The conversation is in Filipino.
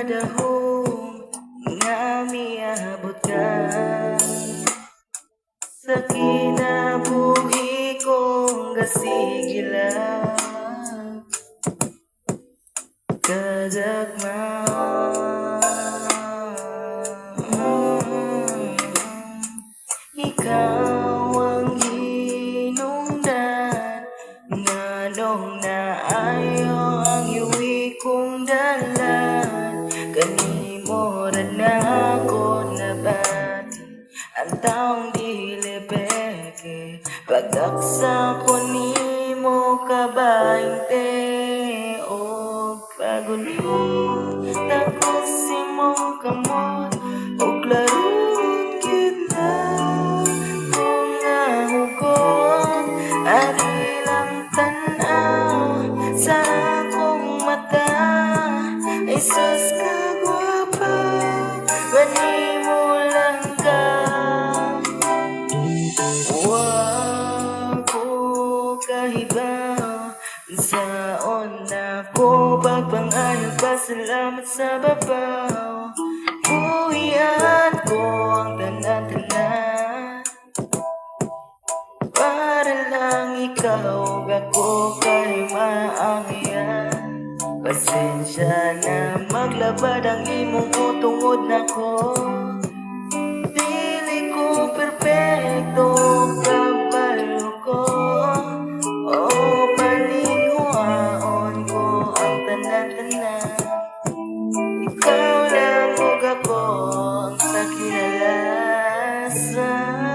kadahom nga miabot ka. Sa kinabuhi kong gasigila kadagma ikaw ang hinungdan Nganong naayo ang iwi Ang taong dili peke Pagdaksa ko nimo kabainte. O pagunin Takos imong kamot. O klaron kita Kung nahugot At ilang tanaw Sa akong mata. Ay sus Wa ko kahibaw Saon na ko pagpangayo Pasalamat sa babaw. Buhian ko ang tanan-tanan Para lang ikaw Ako kay maangyan Pasensya na maglabad ang imong utungod na ko Israel.